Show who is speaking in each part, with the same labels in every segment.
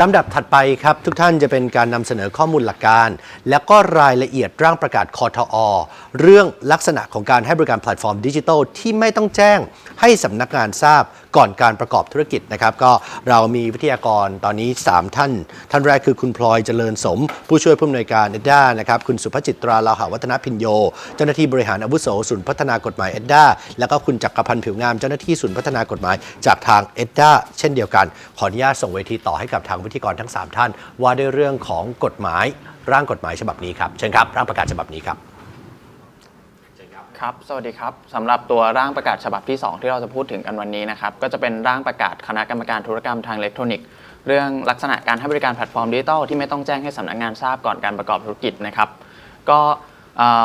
Speaker 1: ลำดับถัดไปครับ ทุกท่านจะเป็นการนำเสนอข้อมูลหลักการ และก็รายละเอียดร่างประกาศคอทอ เรื่องลักษณะของการให้บริการแพลตฟอร์มดิจิทัลที่ไม่ต้องแจ้งให้สำนักงานทราบก่อนการประกอบธุรกิจนะครับ ก็เรามีวิทยากรตอนนี้ 3 ท่าน ท่านแรกคือคุณพลอยเจริญสม ผู้ช่วยผู้อำนวยการเอ็ดด้านะครับคุณสุภจิตราลาหาวัฒนพินโย เจ้าหน้าที่บริหารอาวุโสศูนย์พัฒนากฎหมายเอ็ดด้าแล้วก็คุณจักรพันธ์ผิวงามเจ้าหน้าที่ศูนย์พัฒนากฎหมายจากทางเอ็ดด้าเช่นเดียวกัน ขออนุญาตส่งเวทีต่อให้กับทางวิทยากรทั้ง 3 ท่าน ว่าด้วยเรื่องของกฎหมายร่างกฎหมายฉบับนี้ครับเชิญครับร่างประกาศฉบับนี้ครับ
Speaker 2: ครับ สวัสดีครับสำหรับตัวร่างประกาศฉบับที่ 2 ที่เราจะพูดถึงกันวันนี้นะครับ ก็จะเป็นร่างประกาศคณะกรรมการธุรกรรมทางอิเล็กทรอนิกส์ เรื่องลักษณะการให้บริการแพลตฟอร์มดิจิทัลที่ไม่ต้องแจ้งให้สำนักงานทราบก่อนการประกอบธุรกิจนะครับ ก็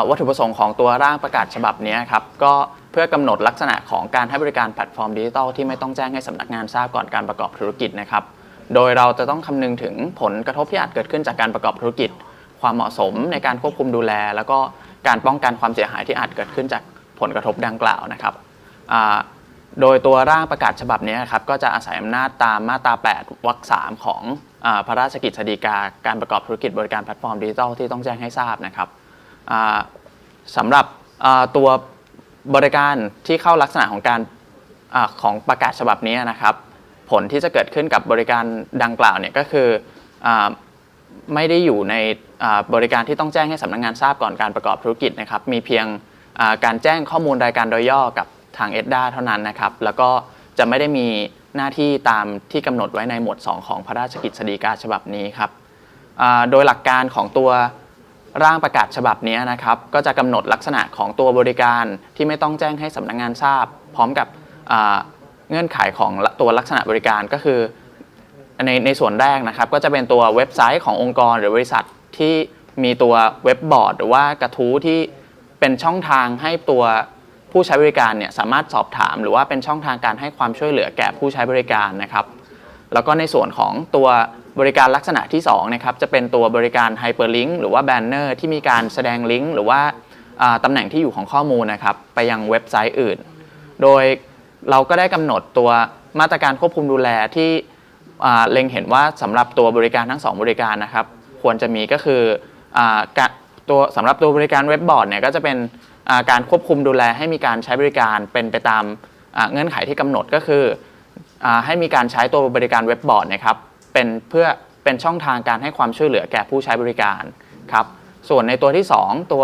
Speaker 2: วัตถุประสงค์ของตัวร่างประกาศฉบับนี้ครับก็เพื่อกำหนดลักษณะของการให้บริการแพลตฟอร์มดิจิทัลที่ไม่ต้องแจ้งให้สำนักงานทราบก่อนการประกอบธุรกิจนะครับ โดยเราจะต้องคำนึงถึงผลกระทบที่อาจเกิดขึ้นจากการประกอบธุรกิจ ความเหมาะสมในการควบคุมดูแล แล้วก็ การป้องกันความเสียหายที่อาจเกิดขึ้นจากผลกระทบดังกล่าวนะครับโดยตัวร่างประกาศฉบับนี้ครับก็จะอาศัยอำนาจตามมาตรา 8 วรรค 3 ของอพระราชกิจสีกาการประกอบธุรกิจบริการแพลตฟอร์มดิจิทัลที่ต้องแจ้งให้ทราบนะครับสำหรับตัวบริการที่เข้าลักษณะของการอของประกาศฉบับนี้นะครับ ผลที่จะเกิดขึ้นกับบริการดังกล่าวเนี่ยก็คืออ ไม่ได้อยู่ในบริการที่ต้องแจ้งให้สำนักงานทราบก่อนการประกอบธุรกิจนะครับ มีเพียงการแจ้งข้อมูลรายการโดยย่อกับทางเอ็ดดาเท่านั้นนะครับ แล้วก็จะไม่ได้มีหน้าที่ตามที่กำหนดไว้ในหมวด 2 ของพระราชกิจสีกาฉบับนี้ครับโดยหลักการของตัวร่างประกาศฉบับนี้นะครับ ก็จะกำหนดลักษณะของตัวบริการที่ไม่ต้องแจ้งให้สำนักงานทราบ พร้อมกับเงื่อนไขของตัวลักษณะบริการก็คือ ในในส่วนแรกนะครับ ก็จะเป็นตัวเว็บไซต์ขององค์กรหรือบริษัทที่มีตัวเว็บบอร์ดหรือว่ากระทู้ที่เป็นช่องทางให้ตัวผู้ใช้บริการเนี่ยสามารถสอบถาม หรือว่าเป็นช่องทางการให้ความช่วยเหลือแก่ผู้ใช้บริการนะครับ แล้วก็ในส่วนของตัวบริการลักษณะที่2นะครับจะเป็นตัวบริการไฮเปอร์ลิงก์หรือว่าแบนเนอร์ที่มีการแสดงลิงก์หรือว่าตำแหน่งที่อยู่ของข้อมูลนะครับไปยังเว็บไซต์อื่น โดยเราก็ได้กำหนดตัวมาตรการควบคุมดูแลที่ เล็งเห็นว่าสำหรับตัวบริการทั้ง 2 บริการนะครับ ควรจะมีก็คือตัวสำหรับตัวบริการเว็บบอร์ดเนี่ยก็จะเป็นการควบคุมดูแลให้มีการใช้บริการเป็นไปตามเงื่อนไขที่กำหนดก็คือให้มีการใช้ตัวบริการเว็บบอร์ดนะครับเป็นเพื่อเป็นช่องทางการให้ความช่วยเหลือแก่ผู้ใช้บริการครับส่วนในตัวที่ 2 ตัว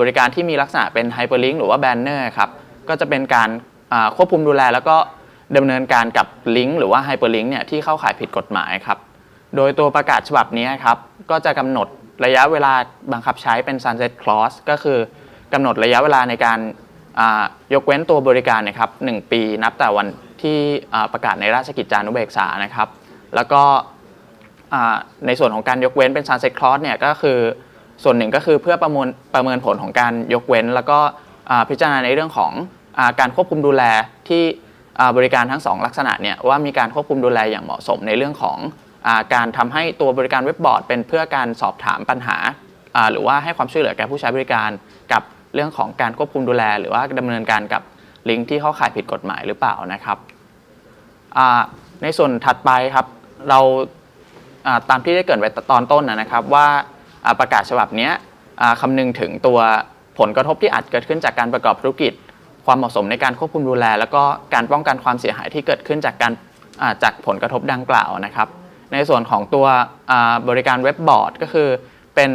Speaker 2: บริการที่มีลักษณะเป็นไฮเปอร์ลิงก์หรือว่าแบนเนอร์ครับก็จะเป็นการควบคุมดูแลแล้วก็ ดำเนินการกับลิงก์หรือว่าไฮเปอร์ลิงก์เนี่ยที่เข้าข่ายผิดกฎหมายครับ โดยตัวประกาศฉบับนี้ครับ ก็จะกำหนดระยะเวลาบังคับใช้เป็น sunset clause ก็คือกำหนดระยะเวลาในการยกเว้นตัวบริการนะครับหนึ่งปีนับแต่วันที่ประกาศในราชกิจจานุเบกษานะครับ แล้วก็ในส่วนของการยกเว้นเป็น sunset clause เนี่ยก็คือส่วนหนึ่งก็คือเพื่อประมวลประเมินผลของการยกเว้น แล้วก็พิจารณาในเรื่องของอการควบคุมดูแลที่ บริการทั้งสองลักษณะเนี่ยว่ามีการควบคุมดูแลอย่างเหมาะสมในเรื่องของอการทำให้ตัวบริการเว็บบอร์ดเป็นเพื่อการสอบถามปัญหา หรือว่าให้ความช่วยเหลือแก่ผู้ใช้บริการกับเรื่องของการควบคุมดูแล หรือว่าดำเนินการกับลิงก์ที่เข้าข่ายผิดกฎหมายหรือเปล่านะครับในส่วนถัดไปครับเราตามที่ได้เกิดไว้ตอนต้นนะครับว่าประกาศฉบับนี้คำนึงถึงตัวผลกระทบที่อาจเกิดขึ้นจากการประกอบธุรกิจ ความเหมาะสมในการควบคุมดูแล แล้วก็การป้องกันความเสียหายที่เกิดขึ้นจากการจากผลกระทบดังกล่าวนะครับ ในส่วนของตัวบริการเว็บบอร์ดก็คือเป็น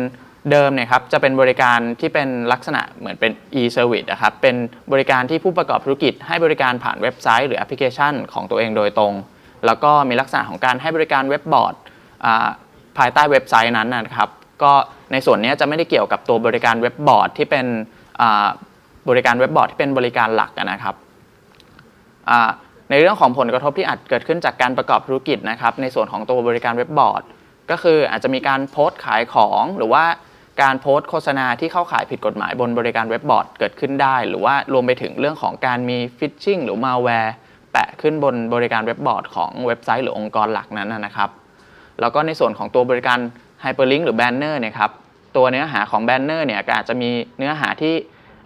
Speaker 2: เดิมเนี่ยครับจะเป็นบริการที่เป็นลักษณะเหมือนเป็น e-service นะครับเป็นบริการที่ผู้ประกอบธุรกิจ ให้บริการผ่านเว็บไซต์ หรือแอปพลิเคชัน ของตัวเองโดยตรง แล้วก็มีลักษณะของการให้บริการเว็บบอร์ดภายใต้เว็บไซต์นั้นนะครับ ก็ในส่วนนี้จะไม่ได้เกี่ยวกับตัวบริการเว็บบอร์ดที่เป็น บริการเว็บบอร์ดที่เป็นบริการหลักนะครับในเรื่องของผลกระทบที่อาจเกิดขึ้นจากการประกอบธุรกิจนะครับ ในส่วนของตัวบริการเว็บบอร์ด ก็คืออาจจะมีการโพสต์ขายของหรือว่าการโพสต์โฆษณาที่เข้าขายผิดกฎหมายบนบริการเว็บบอร์ดเกิดขึ้นได้ หรือว่ารวมไปถึงเรื่องของการมีฟิชชิงหรือมาแวร์แปะขึ้นบนบริการเว็บบอร์ดของเว็บไซต์หรือองค์กรหลักนั้นนะครับ แล้วก็ในส่วนของตัวบริการ Hyperlink หรือ Banner เนี่ยครับตัวเนื้อหาของ Banner เนี่ยก็อาจจะมีเนื้อหาที่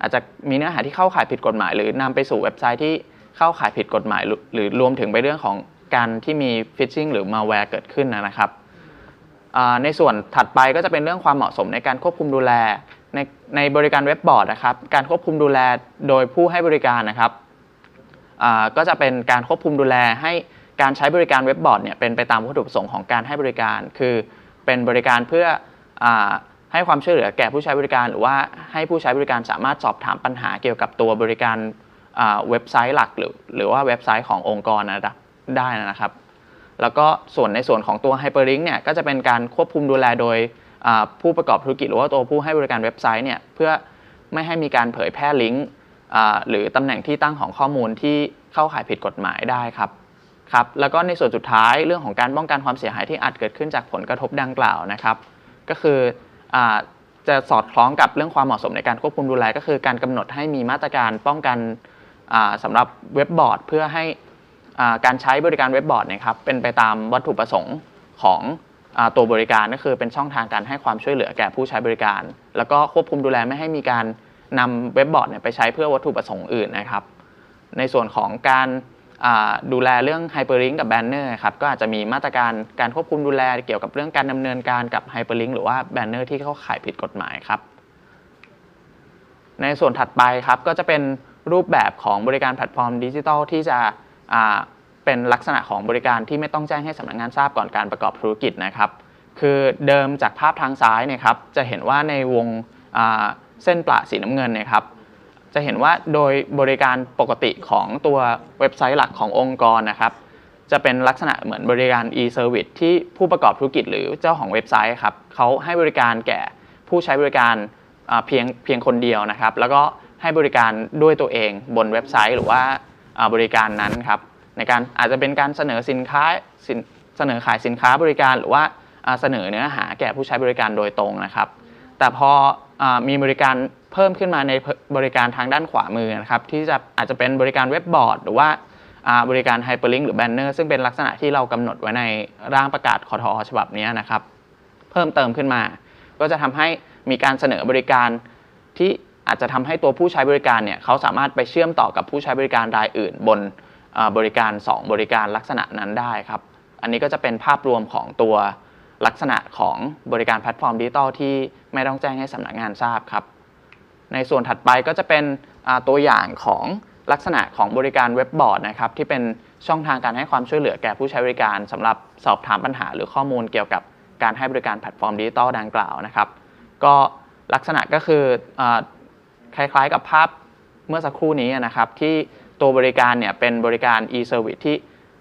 Speaker 2: อาจจะมีเนื้อหาที่เข้าข่ายผิดกฎหมาย หรือนำไปสู่เว็บไซต์ที่เข้าข่ายผิดกฎหมาย หรือรวมถึงไปเรื่องของการที่มีฟิชชิงหรือมาแวร์เกิดขึ้นนะครับในส่วนถัดไปก็จะเป็นเรื่องความเหมาะสมในการควบคุมดูแล ในในบริการเว็บบอร์ดนะครับ การควบคุมดูแลโดยผู้ให้บริการนะครับก็จะเป็นการควบคุมดูแลให้การใช้บริการเว็บบอร์ดเนี่ยเป็นไปตามวัตถุประสงค์ของการให้บริการ คือเป็นบริการเพื่ออ ให้ความช่วยเหลือแก่ผู้ใช้บริการ หรือว่าให้ผู้ใช้บริการสามารถสอบถามปัญหาเกี่ยวกับตัวบริการเว็บไซต์หลักหรือหรือว่าเว็บไซต์ขององค์กรนะดับได้นะครับ แล้วก็ส่วนในส่วนของตัว Hyperlink เนี่ยก็จะเป็นการควบคุมดูแลโดยผู้ประกอบธุรกิจหรือว่าตัวผู้ให้บริการเว็บไซต์เนี่ยเพื่อไม่ให้มีการเผยแพร่ลิงก์หรือตำแหน่งที่ตั้งของข้อมูลที่เข้าข่ายผิดกฎหมายได้ครับครับแล้วก็ในส่วนสุดท้ายเรื่องของการป้องกันความเสียหายที่อาจเกิดขึ้นจากผลกระทบดังกล่าวนะครับ ก็คือ จะสอดคล้องกับเรื่องความเหมาะสมในการควบคุมดูแล ก็คือการกำหนดให้มีมาตรการป้องกันอ่าสำหรับเว็บบอร์ด เพื่อให้การใช้บริการเว็บบอร์ดเนะครับเป็นไปตามวัตถุประสงค์ของอตัวบริการก็คือเป็นช่องทางการให้ความช่วยเหลือแก่ผู้ใช้บริการ แล้วก็ควบคุมดูแลไม่ให้มีการนำเว็บบอร์ดเนี่ยไปใช้เพื่อวัตถุประสงค์อื่นนะครับ ในส่วนของการ ดูแลเรื่อง Hyperlink กับ Banner ครับก็อาจจะมีมาตรการการควบคุมดูแลเกี่ยวกับเรื่องการดำเนินการกับ Hyperlink หรือว่า Banner ที่เข้าข่ายผิดกฎหมายครับ ในส่วนถัดไปครับก็จะเป็นรูปแบบของบริการแพลตฟอร์มดิจิทัลที่จะเป็นลักษณะของบริการที่ไม่ต้องแจ้งให้สำนักงานทราบก่อนการประกอบธุรกิจนะครับ คือเดิมจากภาพทางซ้ายเนี่ยครับจะเห็นว่าในวงเส้นประสีน้ำเงินเนะครับ จะเห็นว่าโดยบริการปกติของตัวเว็บไซต์หลักขององค์กรนะครับ จะเป็นลักษณะเหมือนบริการ e-service ที่ผู้ประกอบธุรกิจหรือเจ้าของเว็บไซต์ครับเขาให้บริการแก่ผู้ใช้บริการเพียงเพียงคนเดียวนะครับ แล้วก็ให้บริการด้วยตัวเองบนเว็บไซต์หรือว่าบริการนั้นครับในการอาจจะเป็นการเสนอสินค้าเสนอขายสินค้าบริการหรือว่าเสนอเนื้อหาแก่ผู้ใช้บริการโดยตรงนะครับ แต่พอ มีบริการเพิ่มขึ้นมาในบริการทางด้านขวามือนะครับที่จะอาจจะเป็นบริการเว็บบอร์ด หรือว่าบริการไฮเปอร์ลิงก์หรือแบนเนอร์ซึ่งเป็นลักษณะที่เรากำหนดไว้ในร่างประกาศคอทอฉบับนี้นะครับเพิ่มเติมขึ้นมา ก็จะทำให้มีการเสนอบริการที่อาจจะทำให้ตัวผู้ใช้บริการเนี่ยเขาสามารถไปเชื่อมต่อกับผู้ใช้บริการรายอื่น บนบริการ 2 บริการลักษณะนั้นได้ครับ อันนี้ก็จะเป็นภาพรวมของตัว ลักษณะของบริการแพลตฟอร์มดิจิตอลที่ไม่ต้องแจ้งให้สำนักงานทราบครับ ในส่วนถัดไปก็จะเป็นตัวอย่างของลักษณะของบริการเว็บบอร์ดนะครับที่เป็นช่องทางการให้ความช่วยเหลือแก่ผู้ใช้บริการสำหรับสอบถามปัญหาหรือข้อมูลเกี่ยวกับการให้บริการแพลตฟอร์มดิจิตอลดังกล่าวนะครับ ก็ลักษณะก็คืออคล้ายๆกับภาพเมื่อสักครู่นี้นะครับ ที่ตัวบริการเนี่ยเป็นบริการ e-service ที่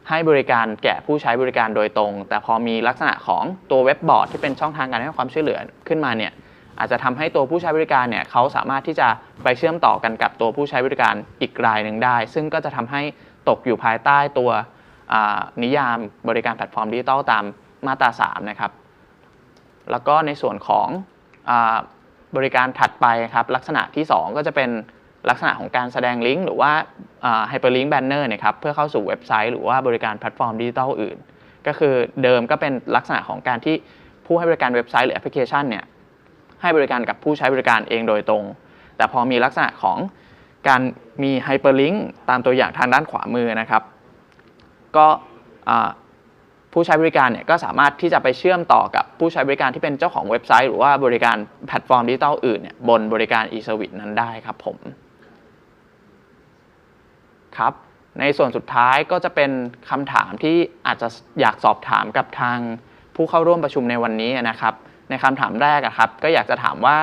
Speaker 2: ให้บริการแก่ผู้ใช้บริการโดยตรง แต่พอมีลักษณะของตัวเว็บบอร์ดที่เป็นช่องทางการให้ความช่วยเหลือขึ้นมาเนี่ยอาจจะทำให้ตัวผู้ใช้บริการเนี่ยเขาสามารถที่จะไปเชื่อมต่อกันกับตัวผู้ใช้บริการอีกรายหนึ่งได้ ซึ่งก็จะทำให้ตกอยู่ภายใต้ตัวนิยามบริการแพลตฟอร์มดิจิทัลตามมาตรา3นะครับ แล้วก็ในส่วนของอบริการถัดไปครับลักษณะที่ 2 ก็จะเป็น ลักษณะของการแสดงลิงก์หรือว่าไฮเปอร์ลิงก์แบนเนอร์เนี่ยครับเพื่อเข้าสู่เว็บไซต์หรือว่าบริการแพลตฟอร์มดิจิทัลอื่น ก็คือเดิมก็เป็นลักษณะของการที่ผู้ให้บริการเว็บไซต์หรือแอปพลิเคชันเนี่ยให้บริการกับผู้ใช้บริการเองโดยตรง แต่พอมีลักษณะของการมีไฮเปอร์ลิงก์ตามตัวอย่างทางด้านขวามือนะครับ ก็ผู้ใช้บริการเนี่ยก็สามารถที่จะไปเชื่อมต่อกับผู้ใช้บริการที่เป็นเจ้าของเว็บไซต์ หรือว่าบริการแพลตฟอร์มดิจิทัลอื่นเนี่ยบนบริการ e-service นั้นได้ครับผม ครับ ในส่วนสุดท้ายก็จะเป็นคำถามที่อาจจะอยากสอบถามกับทางผู้เข้าร่วมประชุมในวันนี้นะครับ ในคำถามแรกครับ ก็อยากจะถามว่า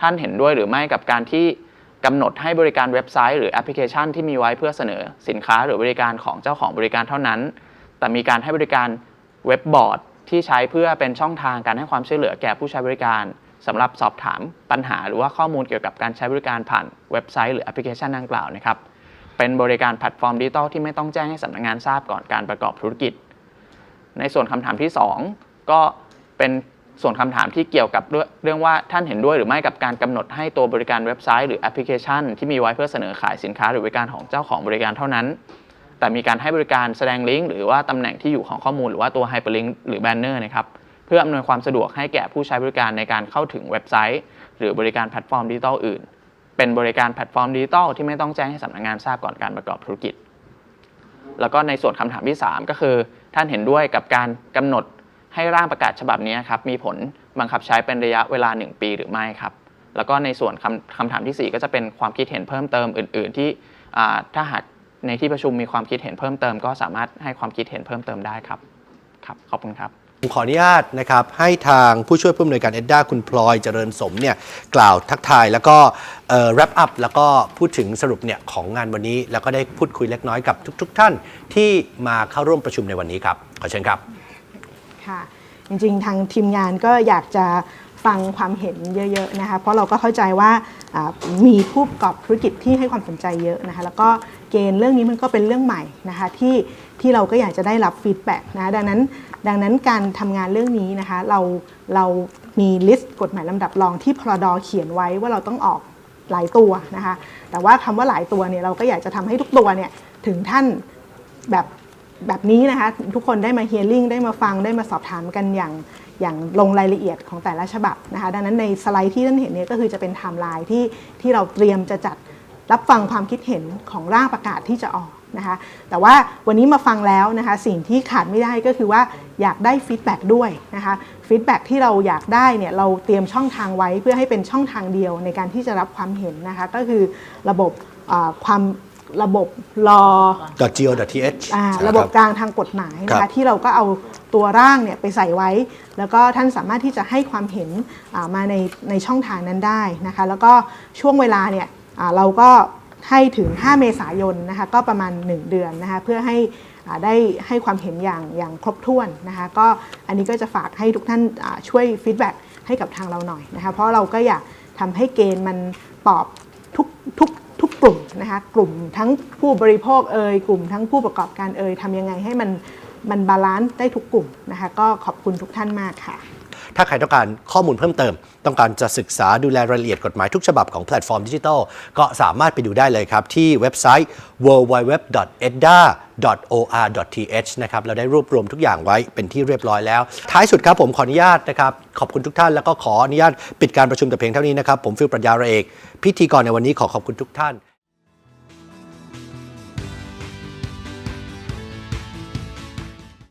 Speaker 2: ท่านเห็นด้วยหรือไม่กับการที่กำหนดให้บริการเว็บไซต์หรือแอปพลิเคชันที่มีไว้เพื่อเสนอสินค้าหรือบริการของเจ้าของบริการเท่านั้น แต่มีการให้บริการเว็บบอร์ดที่ใช้เพื่อเป็นช่องทางการให้ความช่วยเหลือแก่ผู้ใช้บริการสำหรับสอบถามปัญหาหรือว่าข้อมูลเกี่ยวกับการใช้บริการผ่านเว็บไซต์หรือแอปพลิเคชันดังกล่าวนะครับ เป็นบริการแพลตฟอร์มดิจิทัลที่ไม่ต้องแจ้งให้สำนักงานทราบก่อนการประกอบธุรกิจ ในส่วนคำถามที่ 2 ก็เป็นส่วนคำถามที่เกี่ยวกับเรื่องเรื่องว่าท่านเห็นด้วยหรือไม่กับการกำหนดให้ตัวบริการเว็บไซต์หรือแอปพลิเคชัน ที่มีไว้เพื่อเสนอขายสินค้าหรือบริการของเจ้าของบริการเท่านั้น แต่มีการให้บริการแสดงลิงก์หรือว่าตำแหน่งที่อยู่ของข้อมูลหรือว่าตัวไฮเปอร์ลิงก์หรือแบนเนอร์นะครับเพื่ออำนวยความสะดวกให้แก่ผู้ใช้บริการในการเข้าถึงเว็บไซต์ หรือบริการแพลตฟอร์มดิจิทัลอื่น เป็นบริการแพลตฟอร์มดิจิทัลที่ไม่ต้องแจ้งให้สำนักงานทราบก่อนการประกอบธุรกิจ แล้วก็ในส่วนคำถามที่ 3 ก็คือ ท่านเห็นด้วยกับการกำหนดให้ร่างประกาศฉบับนี้ครับมีผลบังคับใช้เป็นระยะเวลา 1 ปีหรือไม่ครับ แล้วก็ในส่วนคำคำถามทีสี่4 ก็จะเป็นความคิดเห็นเพิ่มเติมอื่น ๆ ที่ถ้าหากในที่ประชุมมีความคิดเห็นเพิ่มเติม ก็สามารถให้ความคิดเห็นเพิ่มเติมได้ครับครับขอบคุณครับ
Speaker 1: ผมขออนุญาตนะครับให้ทางผู้ช่วยผู้อำนวยการเอ็ดด้าคุณพลอยเจริญสมเนี่ยกล่าวทักทายแล้วก็เอ่อ wrap up แล้วก็พูดถึงสรุปเนี่ยของงานวันนี้ แล้วก็ได้พูดคุยเล็กน้อยกับทุก ๆ ท่านที่มาเข้าร่วมประชุมในวันนี้ครับ ขอเชิญครับ
Speaker 3: ค่ะจริงๆ ทางทีมงานก็อยากจะ ฟังความเห็นเยอะๆนะคะเพราะเราก็เข้าใจว่ามีผู้ประกอบธุรกิจที่ให้ความสนใจเยอะนะคะแล้วก็เกณฑ์เรื่องนี้มันก็เป็นเรื่องใหม่นะคะที่ที่เราก็อยากจะได้รับฟีดแบ็กนะดังนั้นดังนั้นการทำงานเรื่องนี้นะคะเราเรามีลิสต์กฎหมายลำดับรองที่พรดเขียนไว้ว่าเราต้องออกหลายตัวนะคะแต่ว่าคำว่าหลายตัวเนี่ยเราก็อยากจะทำให้ทุกตัวเนี่ยถึงท่านแบบ แบบนี้นะคะทุกคนได้มาเฮียริ่งได้มาฟังได้มาสอบถามกันอย่างอย่างลงรายละเอียดของแต่ละฉบับนะคะดังนั้นในสไลด์ที่ท่านเห็นเนี่ยก็คือจะเป็นไทม์ไลน์ที่ที่เราเตรียมจะจัดรับฟังความคิดเห็นของร่างประกาศที่จะออกนะคะแต่ว่าวันนี้มาฟังแล้วนะคะสิ่งที่ขาดไม่ได้ก็คือว่าอยากได้ฟีดแบ็กด้วยนะคะฟีดแบ็กที่เราอยากได้เนี่ยเราเตรียมช่องทางไว้เพื่อให้เป็นช่องทางเดียวในการที่จะรับความเห็นนะคะก็คือระบบความ ระบบรอ
Speaker 1: .go.th
Speaker 3: อ่า
Speaker 1: ใช่ค
Speaker 3: ระบบกลางทางกฎหมายนะ
Speaker 1: ครั
Speaker 3: คะ
Speaker 1: บ
Speaker 3: ที่เราก็เอาตัวร่างเนี่ยไปใส่ไว้ แล้วก็ท่านสามารถที่จะให้ความเห็นอ่ามาในในช่องทางนั้นได้นะคะแล้วก็ช่วงเวลาเนี่ยอ่าเราก็ให้ถึง 5 เมษายนนะคะก็ประมาณ 1 เดือนนะคะเพื่อให้อ่าได้ให้ความเห็นอย่างอย่างครบถ้วนนะคะก็อันนี้ก็จะฝากให้ทุกท่านอ่าช่วยฟีดแบ็กให้กับทางเราหน่อยนะคะเพราะเราก็อยากทำให้เกณฑ์มันตอบทุกทุ กลุ่มนะคะกลุ่มทั้งผู้บริโภคเอ่ยกลุ่มทั้งผู้ประกอบการเอ่ยทำยังไงให้มันมันบาลานซ์ได้ทุกกลุ่มนะคะก็ขอบคุณทุกท่านมากค่ะ
Speaker 1: ถ้าใครต้องการข้อมูลเพิ่มเติม ต้องการจะศึกษาดูแลรายละเอียดกฎหมายทุกฉบับของแพลตฟอร์มดิจิทัล ก็สามารถไปดูได้เลยครับ ที่เว็บไซต์ www.edda.or.th นะครับเราได้รวบรวมทุกอย่างไว้เป็นที่เรียบร้อยแล้ว ท้ายสุดครับผมขออนุญาตนะครับขอบคุณทุกท่านแล้วก็ขออนุญาตปิดการประชุมแต่เพียงเท่านี้นะครับผมฟิลปรัญญาระเอกพิธีกรในวันนี้ขอขอบคุณทุกท่าน